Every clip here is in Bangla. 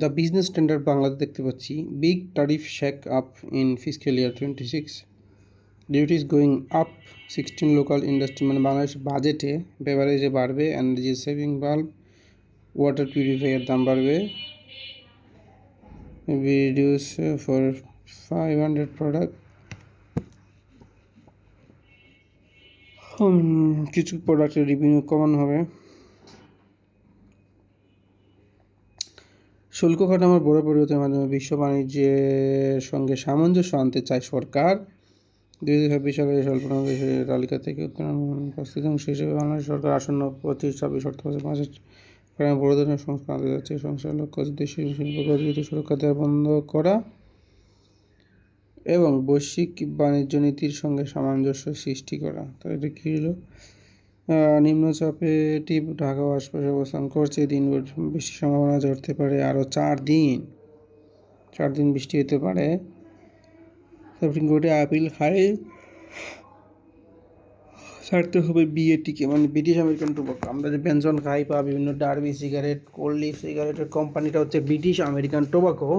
দ্য বিজনেস স্ট্যান্ডার্ড বাংলাতে দেখতে পাচ্ছি big tariff shake up in fiscal year twenty six duties going up sixteen local industry মানে বাংলাদেশ বাজেটে বেভারেজে বাড়বে energy saving bulb water purifier দাম বাড়বে reduce for five hundred product কিছু প্রোডাক্টের রিভিনিউ কমানো হবে। শুল্ক কাঠামোর বড় পরিবর্তনের মাধ্যমে বিশ্ব বাণিজ্যের সঙ্গে সামঞ্জস্য আনতে চায় সরকার। দুই হাজার ছাব্বিশ সালের স্বল্প দেশের তালিকা থেকে উত্তোলন প্রস্তুত অংশ হিসেবে বাংলাদেশ সরকার আসন্ন পঁচিশ, ছাব্বিশ অর্থ বছর কারণে বড় ধরনের সংস্কার আনতে যাচ্ছে। সংস্কার লক্ষ্য দেশীয় শিল্প সুরক্ষা দেওয়া বন্ধ করা এবং বৈশ্বিক বাণিজ্য নীতির সঙ্গে সামঞ্জস্য সৃষ্টি করা। তো এটা কী হলো? নিম্নচাপে টিপ ঢাকা ও আশপাশে অবস্থান করছে। দিন বৃষ্টির সম্ভাবনা ধরতে পারে আরও চার দিন। চার দিন বৃষ্টি হতে পারে। সুপ্রিম কোর্টে আপিল হারে ছাড়তে হবে বিএটিকে মানে ব্রিটিশ আমেরিকান টোবাকো। আমরা যে ব্যঞ্জন খাই বা বিভিন্ন ডার্বি সিগারেট, কোল্ড সিগারেটের কোম্পানিটা হচ্ছে ব্রিটিশ আমেরিকান টোবাকো।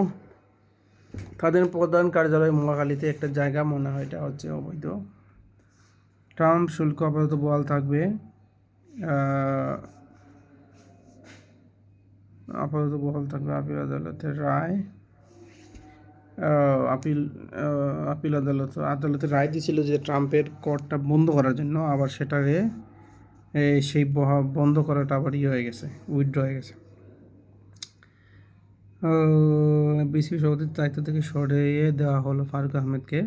তাদের প্রধান কার্যালয় মহাখালীতে একটা জায়গা মনে হয়, এটা হচ্ছে অবৈধ। ট্রাম্প শুল্ক আপাতত বহাল থাকবে আপাতত বহাল থাকবে আপিল আদালতের রায় আপিল আপিল আদালত আদালতে রায় দিয়েছিল যে ট্রাম্পের করটা বন্ধ করার জন্য, আবার সেটাকে সেই বন্ধ করাটা আবার ইয়ে হয়ে গেছে উইথড্র হয়ে গেছে। বিসিবি সভাপতির দায়িত্ব থেকে সরিয়ে দেওয়া হলো ফারুক আহমেদকে।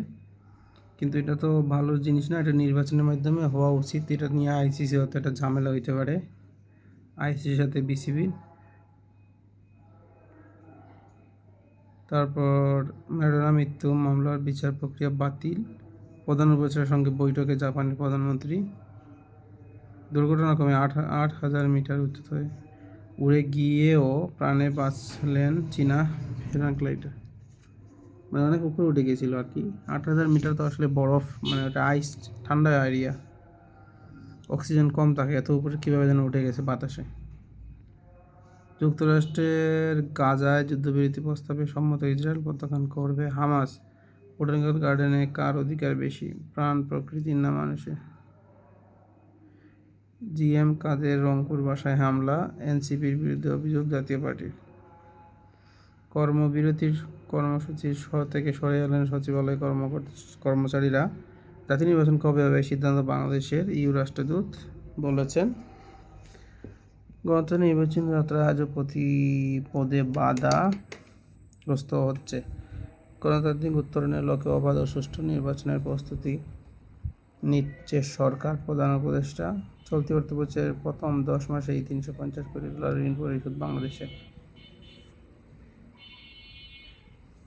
কিন্তু এটা তো ভালো জিনিস না, এটা নির্বাচনের মাধ্যমে হওয়া উচিত। এটা নিয়ে আইসিসি হতে একটা ঝামেলা হইতে পারে। আইসিসির সাথে বিসিবির তারপর ম্যাডোনা মৃত্যু মামলার বিচার প্রক্রিয়া বাতিল। প্রধান উপচারের সঙ্গে বৈঠকে জাপানের প্রধানমন্ত্রী। দুর্ঘটনা কমে আট আট হাজার মিটার উচ্চতায় উড়ে গিয়েও প্রাণে বাঁচলেন চীনা প্যারাগ্লাইডার মানে অনেক উপরে উঠে গেছিল আর কি। আট হাজার মিটার তো আসলে বরফ মানে ওটা আইস ঠান্ডা এরিয়া অক্সিজেন কম থাকে, এত উপরে কীভাবে যেন উঠে গেছে বাতাসে। যুক্তরাষ্ট্রের গাজায় যুদ্ধবিরতি প্রস্তাবে সম্মত ইসরায়েল প্রত্যাখ্যান করবে হামাস। বোটানিক্যাল গার্ডেনে কার অধিকার বেশি? প্রাণ প্রকৃতির না মানুষের জিএম কাদের রংপুর বাসায় হামলা, এনসিপির বিরুদ্ধে অভিযোগ জাতীয় পার্টির। কর্মবিরতির কর্মসূচির থেকে সরে এলেন সচিবালয় কর্ম কর্মচারীরা। জাতি নির্বাচন কবে হবে সিদ্ধান্ত বাংলাদেশের ইউ রাষ্ট্রদূত বলেছেন। গত নির্বাচন যাত্রা আজও প্রতি পদে বাধাগ্রস্ত হচ্ছে। গণতান্ত্রিক উত্তরণের লক্ষ্যে অবাধ ও সুষ্ঠু নির্বাচনের প্রস্তুতি নিচ্ছে সরকার, প্রধান উপদেষ্টা। চলতি অর্থবছরের প্রথম দশ মাসে এই তিনশো পঞ্চাশ কোটি ডলার ঋণ পরিশোধ বাংলাদেশে।